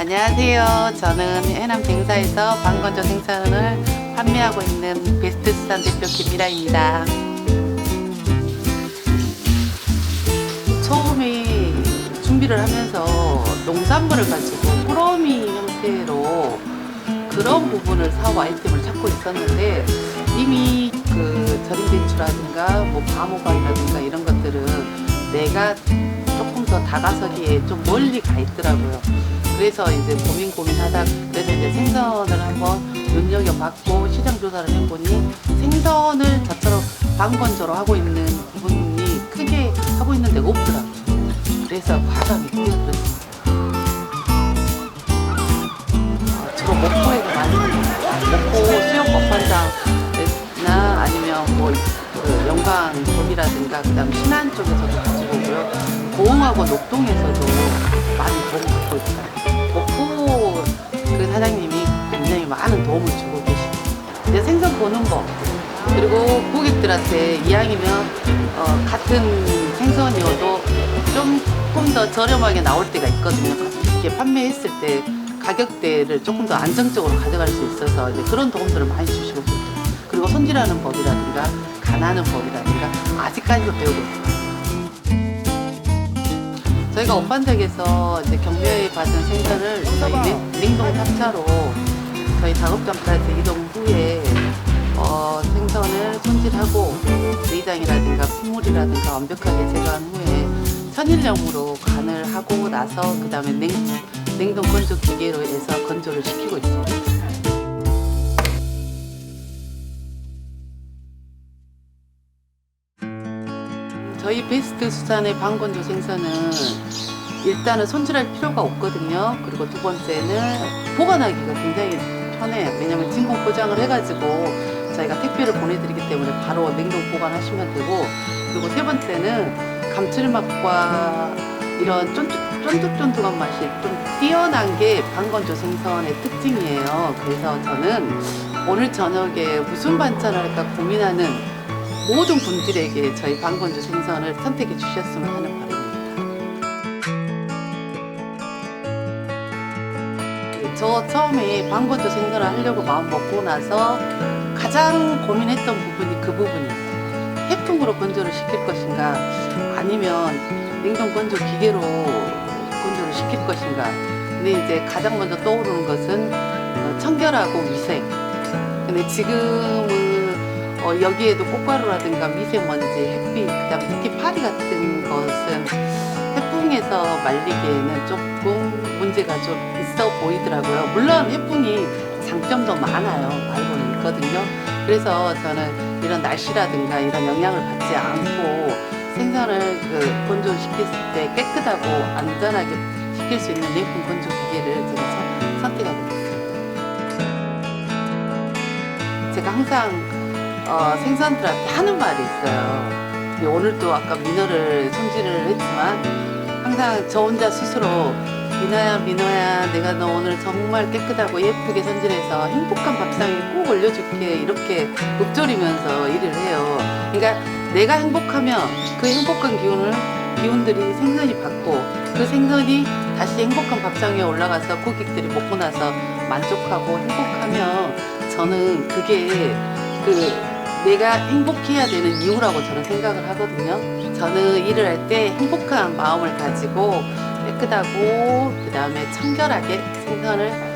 안녕하세요. 저는 해남 쟁사에서 방건조 생선을 판매하고 있는 베스트 수산 대표 김미라입니다. 처음에 준비를 하면서 농산물을 가지고 꾸러미 형태로 그런 부분을 사고 아이템을 찾고 있었는데 이미 그 절임 배추라든가 뭐 바모관이라든가 이런 것들은 내가 조금 더 다가서기에 좀 멀리 가 있더라고요. 그래서 이제 고민 고민하다 그래서 이제 생선을 한번 눈여겨봤고 시장 조사를 해보니 생선을 저처럼 방건조로 하고 있는 분이 크게 하고 있는 데가 없더라고요. 그래서 과감히 뛰어들었습니다. 어, 주로 목포에서 많이 목포 수영 법판장이나 아니면 뭐 그 영광 쪽이라든가 그다음 신안 쪽에서도 가지고 오고요. 고흥하고 녹동에서도 많이 도움 받고 있어요. 목포 그 사장님이 굉장히 많은 도움을 주고 계십니다. 생선 보는 법 그리고 고객들한테 이왕이면 어, 같은 생선이어도 조금 더 저렴하게 나올 때가 있거든요. 이렇게 판매했을 때 가격대를 조금 더 안정적으로 가져갈 수 있어서 이제 그런 도움들을 많이 주시고 있어요. 그리고 손질하는 법이라든가 간하는 법이라든가 아직까지도 배우고 있어요. 저희가 원반댁에서 이제 경매에 받은 생선을 저희 냉- 냉동 탑차로 저희 작업장까지 이동 후에 어, 생선을 손질하고 내장이라든가 핏물이라든가 완벽하게 제거한 후에 천일염으로 간을 하고 나서 그 다음에 냉, 냉동 건조 기계로 해서 건조를 시키고 있습니다. 저희 베스트 수산의 방건조 생선은 일단은 손질할 필요가 없거든요. 그리고 두 번째는 보관하기가 굉장히 편해요. 왜냐면 진공 포장을 해가지고 저희가 택배를 보내드리기 때문에 바로 냉동 보관하시면 되고 그리고 세 번째는 감칠맛과 이런 쫀득, 쫀득쫀득한 맛이 좀 뛰어난 게 방건조 생선의 특징이에요. 그래서 저는 오늘 저녁에 무슨 반찬을 할까 고민하는 모든 분들에게 저희 방건조 생선을 선택해 주셨으면 하는 바람입니다. 저 처음에 방건조 생선을 하려고 마음 먹고 나서 가장 고민했던 부분이 그 부분이에요. 해풍으로 건조를 시킬 것인가 아니면 냉동 건조 기계로 건조를 시킬 것인가. 근데 이제 가장 먼저 떠오르는 것은 어, 청결하고 위생. 근데 지금은 어, 여기에도 꽃가루라든가 미세먼지, 햇빛, 그다음 특히 파리 같은 것은 해풍에서 말리기에는 조금 문제가 좀 있어 보이더라고요. 물론 해풍이 장점도 많아요. 알고는 있거든요. 그래서 저는 이런 날씨라든가 이런 영향을 받지 않고 생선을 그 건조시켰을 때 깨끗하고 안전하게 시킬 수 있는 냉풍 건조 기계를 제가 선- 선택하게 됐습니다. 제가 항상 어, 생선들한테 하는 말이 있어요. 근데 오늘도 아까 민어를 손질을 했지만 항상 저 혼자 스스로 민어야 민어야 내가 너 오늘 정말 깨끗하고 예쁘게 손질해서 행복한 밥상에 꼭 올려줄게 이렇게 읊조리면서 일을 해요. 그러니까 내가 행복하면 그 행복한 기운을 기운들이 생선이 받고 그 생선이 다시 행복한 밥상에 올라가서 고객들이 먹고 나서 만족하고 행복하면 저는 그게 그 내가 행복해야 되는 이유라고 저는 생각을 하거든요. 저는 일을 할 때 행복한 마음을 가지고 깨끗하고 그 다음에 청결하게 생선을